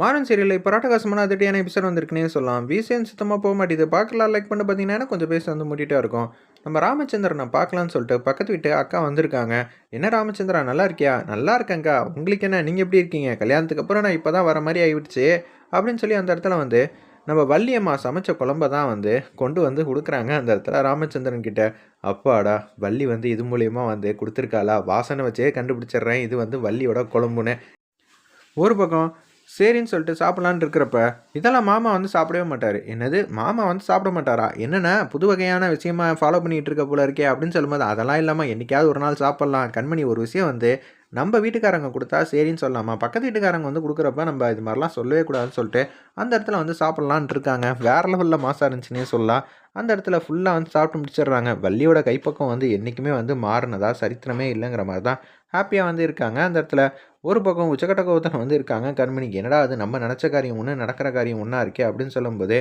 Maran serial இப்போ ராட்டகாசமான அதிட்டியான episode வந்திருக்குன்னே சொல்லலாம். VCN சுத்தமாக போக மாட்டேது. பார்க்கலாம் லைக் பண்ணி பார்த்தீங்கன்னா கொஞ்சம் பேச வந்து மூட்டிகிட்டே இருக்கும். நம்ம ராமச்சந்திரனை பார்க்கலான்னு சொல்லிட்டு பக்கத்து வீட்டு அக்கா வந்திருக்காங்க. என்ன ராமச்சந்திரா நல்லா இருக்கியா? நல்லா இருக்கேங்க்கா உங்களுக்கு என்ன நீங்கள் எப்படி இருக்கீங்க? கல்யாணத்துக்கு அப்புறம் நான் இப்போ தான் வர மாதிரி ஆகிவிடுச்சு அப்படின்னு சொல்லி அந்த இடத்துல வந்து நம்ம வள்ளியம்மா சமைச்ச குழம்ப தான் வந்து கொண்டு வந்து கொடுக்குறாங்க அந்த இடத்துல ராமச்சந்திரன் கிட்ட. அப்பாடா வள்ளி வந்து இது மூலியமாக வந்து கொடுத்துருக்காளா? வாசனை வச்சே கண்டுபிடிச்சிடுறேன். இது வந்து வள்ளியோட குழம்புன்னு. ஒரு பக்கம் சரின்னு சொல்லிட்டு சாப்பிட்லான்னு இருக்கிறப்ப இதெல்லாம் மாமா வந்து சாப்பிடவே மாட்டார். என்னது? மாமா வந்து சாப்பிட மாட்டாரா? என்னென்ன புது வகையான விஷயமா ஃபாலோ பண்ணிகிட்டு இருக்க போல இருக்கே அப்படின்னு சொல்லும்போது அதெல்லாம் இல்லாமல் என்றைக்காவது ஒரு நாள் சாப்பிட்லாம். கண்மணி ஒரு விஷயம் வந்து நம்ம வீட்டுக்காரங்க கொடுத்தா சரின்னு சொல்லலாமா பக்கத்து வீட்டுக்காரங்க வந்து கொடுக்குறப்ப நம்ம இது மாதிரிலாம் சொல்லவே கூடாதுன்னு சொல்லிட்டு அந்த இடத்துல வந்து சாப்பிட்லான்ட்டு இருக்காங்க. வேறு லெவலில் மாசா இருந்துச்சுன்னே சொல்லலாம். அந்த இடத்துல ஃபுல்லாக வந்து சாப்பிட்டு முடிச்சிடுறாங்க. வள்ளியோட கைப்பக்கம் வந்து என்றைக்குமே வந்து மாறினதா சரித்திரமே இல்லைங்கிற மாதிரி தான் ஹாப்பியாக வந்து இருக்காங்க. அந்த இடத்துல ஒரு பக்கம் உச்சக்கட்ட கோபத்தில் வந்து இருக்காங்க. கண்மணிக்கு என்னடா அது? நம்ம நினச்ச காரியம் ஒன்று நடக்கிற காரியம் ஒன்றா இருக்கே அப்படின்னு சொல்லும்போது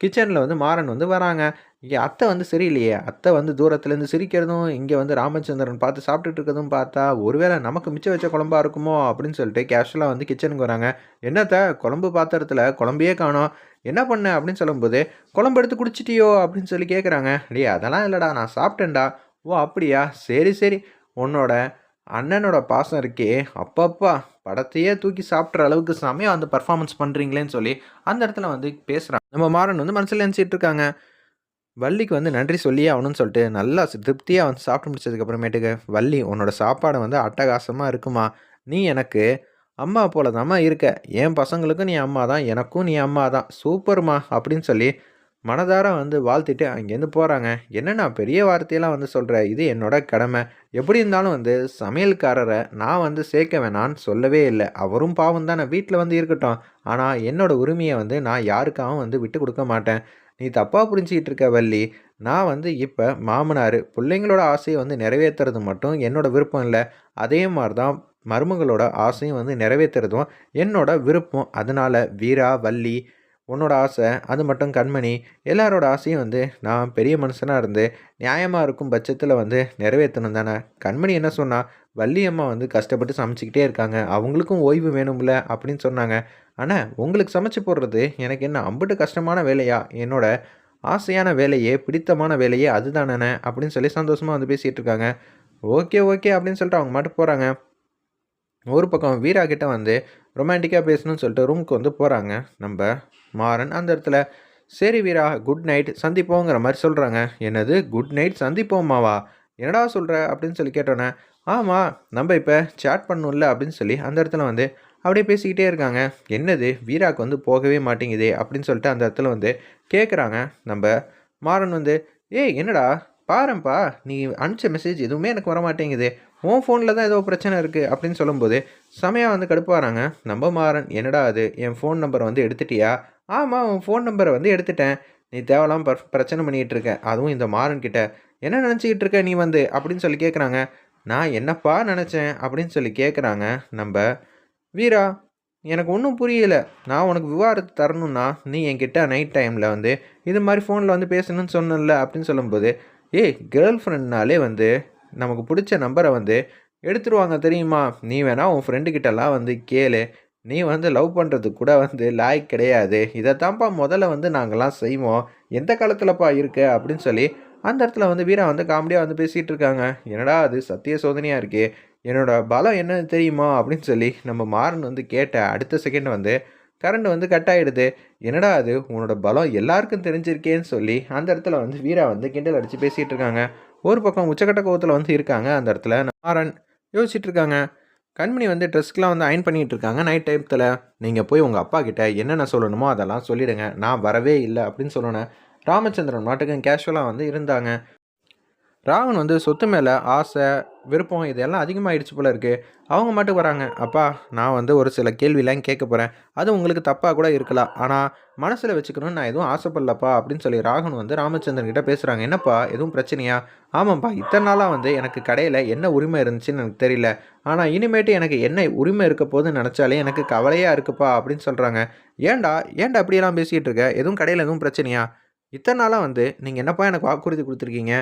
கிச்சனில் வந்து மாறன் வந்து வராங்க. இங்கே அத்தை வந்து சரியில்லையே. அத்தை வந்து தூரத்துலேருந்து சிரிக்கிறதும் இங்கே வந்து ராமச்சந்திரன் பார்த்து சாப்பிட்டுட்டு இருக்கிறதும் பார்த்தா ஒருவேளை நமக்கு மிச்சம் வச்ச குழம்பா இருக்குமோ அப்படின்னு சொல்லிட்டு கேஷுவலாக வந்து கிச்சனுக்கு வராங்க. என்னத்த? குழம்பு பாத்திரத்தில் குழம்பையே காணோம். என்ன பண்ண? அப்படின்னு சொல்லும்போது குழம்பு எடுத்து குடிச்சிட்டியோ? அப்படின்னு சொல்லி கேட்குறாங்க டேய் அதெல்லாம் இல்லைடா. நான் சாப்பிட்டேன்டா. ஓ அப்படியா? சரி சரி. உன்னோட அண்ணனோட பாசம் இருக்கே. அப்பப்பா படத்தையே தூக்கி சாப்பிட்ற அளவுக்கு செமையாக வந்து பர்ஃபார்மன்ஸ் பண்ணுறீங்களேன்னு சொல்லி அந்த இடத்துல வந்து பேசுகிறாங்க நம்ம மாறன் வந்து மனசில் நினச்சிட்டு இருக்காங்க. வள்ளிக்கு வந்து நன்றி சொல்லியே ஆகணும்னு சொல்லிட்டு நல்லா திருப்தியாக வந்து சாப்பிட்டு முடிச்சதுக்கப்புறமேட்டுக்கு வள்ளி உன்னோட சாப்பாடு வந்து அட்டகாசமாக இருக்குமா? நீ எனக்கு அம்மா போல தாம்மா இருக்க. என் பசங்களுக்கும் நீ அம்மா தான் எனக்கும் நீ அம்மா தான் சூப்பர்மா அப்படின்னு சொல்லி மனதார வந்து வாழ்த்திட்டு அங்கேருந்து போகிறாங்க என்னென்னா பெரிய வார்த்தையெல்லாம் வந்து சொல்கிற இது என்னோட கடமை. எப்படி இருந்தாலும் வந்து சமையல்காரரை நான் வந்து சேர்க்க வேணான்னு சொல்லவே இல்லை. அவரும் பாவம் தானே. வீட்டில் வந்து இருக்கட்டும். ஆனால் என்னோட உரிமையை வந்து நான் யாருக்காகவும் வந்து விட்டு கொடுக்க மாட்டேன். நீ தப்பாக புரிஞ்சிக்கிட்டு இருக்க வள்ளி. நான் வந்து இப்போ மாமனார் பிள்ளைங்களோட ஆசையை வந்து நிறைவேற்றுறது மட்டும் என்னோட விருப்பம் இல்லை. அதே மாதிரி தான் மருமகளோட ஆசையும் வந்து நிறைவேற்றுறதும் என்னோட விருப்பம். அதனால் வீரா வள்ளி உன்னோட ஆசை அது மட்டும் கண்மணி. எல்லாரோட ஆசையும் வந்து நான் பெரிய மனுஷனாக இருந்து நியாயமாக இருக்கும் பட்சத்தில் வந்து நிறைவேற்றணும் தானே? கண்மணி என்ன சொன்னால் வள்ளி அம்மா வந்து கஷ்டப்பட்டு சமைச்சிக்கிட்டே இருக்காங்க. அவங்களுக்கும் ஓய்வு வேணும்ல அப்படின்னு சொன்னாங்க. ஆனால் உங்களுக்கு சமைச்சு போடுறது எனக்கு என்ன அம்பிட்டு கஷ்டமான வேலையா? என்னோட ஆசையான வேலையே பிடித்தமான வேலையே அதுதானே அப்படின்னு சொல்லி சந்தோஷமாக வந்து பேசிகிட்டு இருக்காங்க. ஓகே ஓகே அப்படின்னு சொல்லிட்டு அவங்க மட்டும் போகிறாங்க ஒரு பக்கம் வீரா கிட்ட வந்து ரொமான்டிக்காக பேசணும்னு சொல்லிட்டு ரூமுக்கு வந்து போகிறாங்க நம்ம மாறன் அந்த இடத்துல சரி வீரா குட் நைட் சந்திப்போங்கிற மாதிரி சொல்கிறாங்க என்னது? குட் நைட் சந்திப்போமாவா என்னடா சொல்கிற அப்படின்னு சொல்லி கேட்டோன்னே ஆமாம் நம்ம இப்போ சேட் பண்ணணும்ல அப்படின்னு சொல்லி அந்த இடத்துல வந்து அப்படியே பேசிக்கிட்டே இருக்காங்க. என்னது? வீராக்கு வந்து போகவே மாட்டேங்குதே அப்படின்னு சொல்லிட்டு அந்த இடத்துல வந்து கேட்குறாங்க நம்ம மாறன் வந்து ஏய் என்னடா? பாருப்பா நீ அனுப்பிச்ச மெசேஜ் எதுவுமே எனக்கு வர மாட்டேங்குது உன் ஃபோனில் தான் ஏதோ பிரச்சனை இருக்குது அப்படின்னு சொல்லும்போது செமையாக வந்து கடுப்பாராங்க நம்ப மாறன் என்னடா அது? என் ஃபோன் நம்பரை வந்து எடுத்துட்டியா? ஆமாம் உன் ஃபோன் நம்பரை வந்து எடுத்துட்டேன். நீ தேவலாம் பர் பிரச்சனை பண்ணிகிட்டு இருக்க. அதுவும் இந்த மாறன் கிட்ட. என்ன நினச்சிக்கிட்டு இருக்க நீ வந்து? அப்படின்னு சொல்லி கேட்குறாங்க நான் என்னப்பா நினச்சேன்? அப்படின்னு சொல்லி கேட்குறாங்க நம்ம வீரா. எனக்கு ஒன்றும் புரியலை. நான் உனக்கு விவாதத்தை தரணும்னா நீ என்கிட்ட நைட் டைமில் வந்து இது மாதிரி ஃபோனில் வந்து பேசணும்னு சொன்னல அப்படின்னு சொல்லும்போது ஏய் கேர்ள் ஃப்ரெண்ட்னாலே வந்து நமக்கு பிடிச்ச நம்பரை வந்து எடுத்துருவாங்க தெரியுமா? நீ வேணால் உன் ஃப்ரெண்டுக்கிட்டலாம் வந்து கேளு. நீ வந்து லவ் பண்ணுறது கூட வந்து லாய்க் கிடையாது. இதைத்தான்ப்பா முதல்ல வந்து நாங்கள்லாம் செய்வோம். எந்த காலத்தில்ப்பா இருக்கு? அப்படின்னு சொல்லி அந்த இடத்துல வந்து வீரா வந்து காமெடியாக வந்து பேசிகிட்டு இருக்காங்க. என்னடா அது சத்திய சோதனையாக இருக்கே? என்னோடய பலம் என்னன்னு தெரியுமா? அப்படின்னு சொல்லி நம்ம மாறன் வந்து கேட்ட அடுத்த செகண்ட் வந்து கரண்ட் வந்து கட் ஆகிடுது என்னடா அது உன்னோட பலம் எல்லாருக்கும் தெரிஞ்சிருக்கேன்னு சொல்லி அந்த இடத்துல வந்து வீரா வந்து கிண்டல் அடித்து பேசிகிட்டு இருக்காங்க. ஒரு பக்கம் உச்சக்கட்ட கோவத்தில் வந்து இருக்காங்க. அந்த இடத்துல மாறன் யோசிச்சுட்டு இருக்காங்க. கண்மணி வந்து ட்ரெஸ்க்கெலாம் வந்து அயன் பண்ணிகிட்டு இருக்காங்க. நைட் டைத்தில் நீங்கள் போய் உங்கள் அப்பா கிட்ட என்னென்ன சொல்லணுமோ அதெல்லாம் சொல்லிவிடுங்க நான் வரவே இல்லை அப்படின்னு சொல்லணும் ராமச்சந்திரன் நாட்டுக்கும் கேஷுவலாக வந்து இருந்தாங்க. ராவன் வந்து சொத்து மேலே ஆசை விருப்பம் இதெல்லாம் அதிகமாகிடுச்சு போல இருக்குது அவங்க மட்டும் வராங்க. அப்பா நான் வந்து ஒரு சில கேள்விலாம் கேட்க போகிறேன் அது உங்களுக்கு தப்பாக கூட இருக்கலாம். ஆனால் மனசில் வச்சுக்கணும்னு நான் எதுவும் ஆசைப்படலப்பா அப்படின்னு சொல்லி ராகவன் வந்து ராமச்சந்திரன் கிட்ட பேசுகிறாங்க என்னப்பா எதுவும் பிரச்சனையா? ஆமாம்ப்பா இத்தனை நாளாக வந்து எனக்கு கடையில் என்ன உரிமை இருந்துச்சுன்னு எனக்கு தெரியல. ஆனால் இனிமேட்டு எனக்கு என்ன உரிமை இருக்க போதுன்னு நினச்சாலே எனக்கு கவலையாக இருக்குப்பா அப்படின்னு சொல்கிறாங்க ஏன்டா ஏன்டா அப்படியெல்லாம் பேசிகிட்டு இருக்க? எதுவும் கடையில் எதுவும் பிரச்சனையா? இத்தனை நாளாக வந்து நீங்கள் என்னப்பா எனக்கு வாக்குறுதி கொடுத்துருக்கீங்க?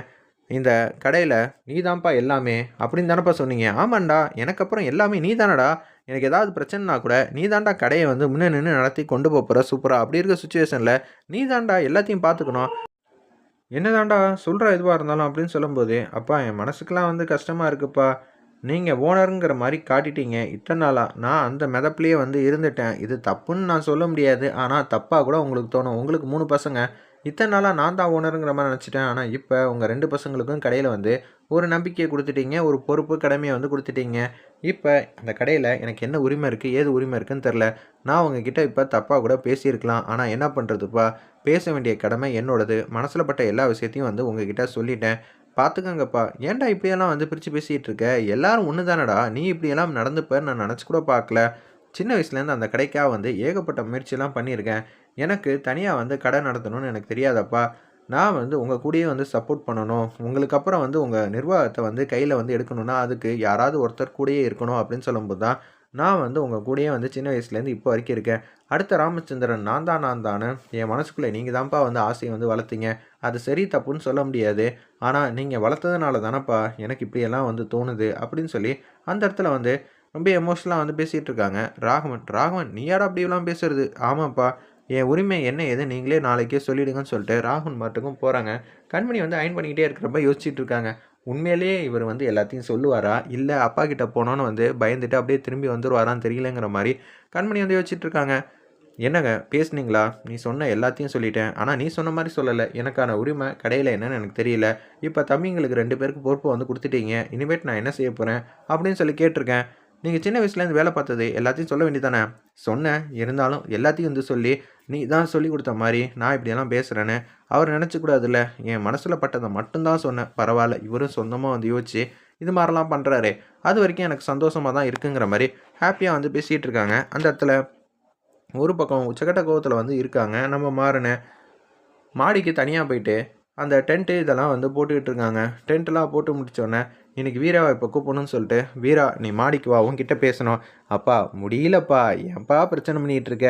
இந்த கடையில் நீ தான்ப்பா எல்லாமே அப்படின்னு தானப்பா சொன்னீங்க. ஆமாண்டா எனக்கு அப்புறம் எல்லாமே நீ தானடா எனக்கு ஏதாவது பிரச்சனைனா கூட நீ தாண்டா கடையை வந்து முன்னே நின்று நடத்தி கொண்டு போகிற சூப்பராக அப்படி இருக்க சுச்சுவேஷனில் நீ தாண்டா எல்லாத்தையும் பார்த்துக்கணும். என்னதாண்டா சொல்கிற எதுவாக இருந்தாலும் அப்படின்னு சொல்லும்போது அப்பா என் மனசுக்கெலாம் வந்து கஷ்டமாக இருக்குப்பா. நீங்கள் ஓனருங்கிற மாதிரி காட்டிட்டீங்க. இத்தனை நாளாக நான் அந்த மிதப்புலேயே வந்து இருந்துட்டேன். இது தப்புன்னு நான் சொல்ல முடியாது. ஆனால் தப்பாக கூட உங்களுக்கு தோணும். உங்களுக்கு மூணு பசங்க. இத்தனை நாளாக நான் தான் ஓனருங்கிற மாதிரி நினச்சிட்டேன். ஆனால் இப்போ உங்கள் ரெண்டு பசங்களுக்கும் கடையில் வந்து ஒரு நம்பிக்கையை கொடுத்துட்டீங்க ஒரு பொறுப்பு கடமையை வந்து கொடுத்துட்டீங்க. இப்போ அந்த கடையில் எனக்கு என்ன உரிமை இருக்குது ஏது உரிமை இருக்குன்னு தெரில நான் உங்ககிட்ட இப்போ தப்பாக கூட பேசியிருக்கலாம். ஆனால் என்ன பண்ணுறதுப்பா பேச வேண்டிய கடமை என்னோடது. மனசில் பட்ட எல்லா விஷயத்தையும் வந்து உங்ககிட்ட சொல்லிட்டேன். பார்த்துக்கங்கப்பா ஏன்டா இப்படியெல்லாம் வந்து பிரித்து பேசிகிட்டு இருக்க? எல்லாரும் ஒன்று தானடா நீ இப்படியெல்லாம் நடந்துப்ப நான் நினச்சி கூட பார்க்கல. சின்ன வயசுலேருந்து அந்த கடைக்காக வந்து ஏகப்பட்ட முயற்சியெல்லாம் பண்ணியிருக்கேன். எனக்கு தனியாக வந்து கடை நடத்தணும்னு எனக்கு தெரியாதப்பா. நான் வந்து உங்கள் கூடயே வந்து சப்போர்ட் பண்ணணும். உங்களுக்கு அப்புறம் வந்து உங்கள் நிர்வாகத்தை வந்து கையில் வந்து எடுக்கணும்னா அதுக்கு யாராவது ஒருத்தர் கூடயே இருக்கணும் அப்படின்னு சொல்லும்போது தான் நான் வந்து உங்கள் கூடயே வந்து சின்ன வயசுலேருந்து இப்போ வரைக்கும் இருக்கேன். அடுத்த ராமச்சந்திரன் நான் தான் நான் தானே என் மனசுக்குள்ளே நீங்கள் தான்ப்பா வந்து ஆசையை வந்து வளர்த்தீங்க. அது சரி தப்புன்னு சொல்ல முடியாது. ஆனால் நீங்கள் வளர்த்ததுனால தானப்பா எனக்கு இப்படியெல்லாம் வந்து தோணுது அப்படின்னு சொல்லி அந்த இடத்துல வந்து ரொம்ப எமோஷனலாக வந்து பேசிகிட்டு இருக்காங்க ராகவன் ராகவன் நீ யாரா அப்படியெல்லாம் பேசுறது? ஆமாப்பா என் உரிமை என்ன எது நீங்களே நாளைக்கே சொல்லிடுங்கன்னு சொல்லிட்டு ராகுல் மட்டுக்கும் போகிறாங்க கண்மணி வந்து அயன் பண்ணிக்கிட்டே இருக்கிறப்ப யோசிச்சுட்டு இருக்காங்க. உண்மையிலேயே இவர் வந்து எல்லாத்தையும் சொல்லுவாரா? இல்லை அப்பா கிட்ட போனோன்னு வந்து பயந்துட்டு அப்படியே திரும்பி வந்துடுவாரான்னு தெரியலங்கிற மாதிரி கண்மணி வந்து யோசிச்சுட்டு இருக்காங்க. என்னங்க பேசுனீங்களா? நீ சொன்ன எல்லாத்தையும் சொல்லிட்டேன். ஆனால் நீ சொன்ன மாதிரி சொல்லலை. எனக்கான உரிமை கடையில் என்னன்னு எனக்கு தெரியல. இப்போ தம்பிங்களுக்கு ரெண்டு பேருக்கு பொறுப்பு வந்து கொடுத்துட்டீங்க. இனிமேட் நான் என்ன செய்ய போகிறேன் அப்படின்னு சொல்லி கேட்டிருக்கேன். நீங்கள் சின்ன வயசுலேருந்து வேலை பார்த்தது எல்லாத்தையும் சொல்ல வேண்டியதானே சொன்னேன். இருந்தாலும் எல்லாத்தையும் வந்து சொல்லி நீ தான் சொல்லி கொடுத்த மாதிரி நான் இப்படியெல்லாம் பேசுகிறேன்னு அவர் நினச்சிக்கூடாதுல்ல என் மனசில் பட்டதை மட்டும்தான் சொன்னேன். பரவாயில்ல இவரும் சொந்தமாக வந்து யோசிச்சு இது மாதிரிலாம் பண்ணுறாரு அது வரைக்கும் எனக்கு சந்தோஷமாக தான் இருக்குங்கிற மாதிரி ஹாப்பியாக வந்து பேசிகிட்டு இருக்காங்க. அந்த இடத்துல ஒரு பக்கம் உச்சக்கட்ட கோவத்தில் வந்து இருக்காங்க. நம்ம மாறின மாடிக்கு தனியாக போயிட்டு அந்த டென்ட்டு இதெல்லாம் வந்து போட்டுக்கிட்டு இருக்காங்க. டென்ட்டெலாம் போட்டு முடித்தோடனே இன்றைக்கி வீராவை இப்போ கூப்பிடணும்னு சொல்லிட்டு வீரா நீ மாடிக்கு வா உன்கிட்ட பேசணும். அப்பா முடியலப்பா. ஏன்ப்பா பிரச்சனை பண்ணிக்கிட்டு இருக்க?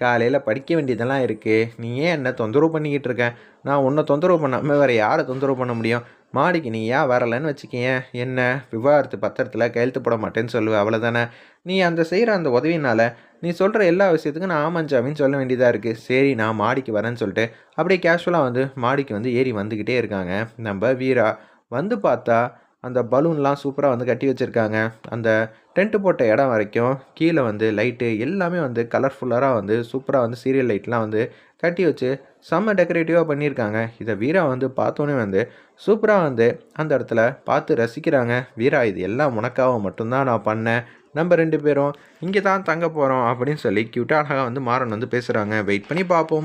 காலையில் படிக்க வேண்டியதெல்லாம் இருக்குது நீ ஏன் என்ன தொந்தரவு பண்ணிக்கிட்டு இருக்க? நான் உன்னை தொந்தரவு பண்ணாமல் வேறு யாரை தொந்தரவு பண்ண முடியும்? மாடிக்கு நீ ஏன் வரலன்னு வச்சுக்கேன் என்ன? விவாகரத்து பத்திரத்தில் கையெழுத்து போட மாட்டேன்னு சொல்லுவேன் அவ்வளோதானே நீ அந்த செய்கிற அந்த உதவினால் நீ சொல்கிற எல்லா விஷயத்துக்கும் நான் ஆமஞ்சாமின்னு சொல்ல வேண்டியதாக இருக்குது சரி நான் மாடிக்கு வரேன்னு சொல்லிட்டு அப்படியே கேஷுவலாக வந்து மாடிக்கு வந்து ஏறி வந்துக்கிட்டே இருக்காங்க. நம்ம வீரா வந்து பார்த்தா அந்த பலூன்லாம் சூப்பராக வந்து கட்டி வச்சுருக்காங்க. அந்த டென்ட்டு போட்ட இடம் வரைக்கும் கீழே வந்து லைட்டு எல்லாமே வந்து கலர்ஃபுல்லராக வந்து சூப்பராக வந்து சீரியல் லைட்லாம் வந்து கட்டி வச்சு செம்ம டெக்கரேட்டிவாக பண்ணியிருக்காங்க. இதை வீரா வந்து பார்த்தோன்னே வந்து சூப்பராக வந்து அந்த இடத்துல பார்த்து ரசிக்கிறாங்க. வீரா இது எல்லாம் உனக்காக மட்டும்தான் நான் பண்ணேன். நம்ம ரெண்டு பேரும் இங்கே தான் தங்க போகிறோம் அப்படின்னு சொல்லி க்யூட்டாக அழகாக வந்து மாறன் வந்து பேசுகிறாங்க வெயிட் பண்ணி பார்ப்போம்.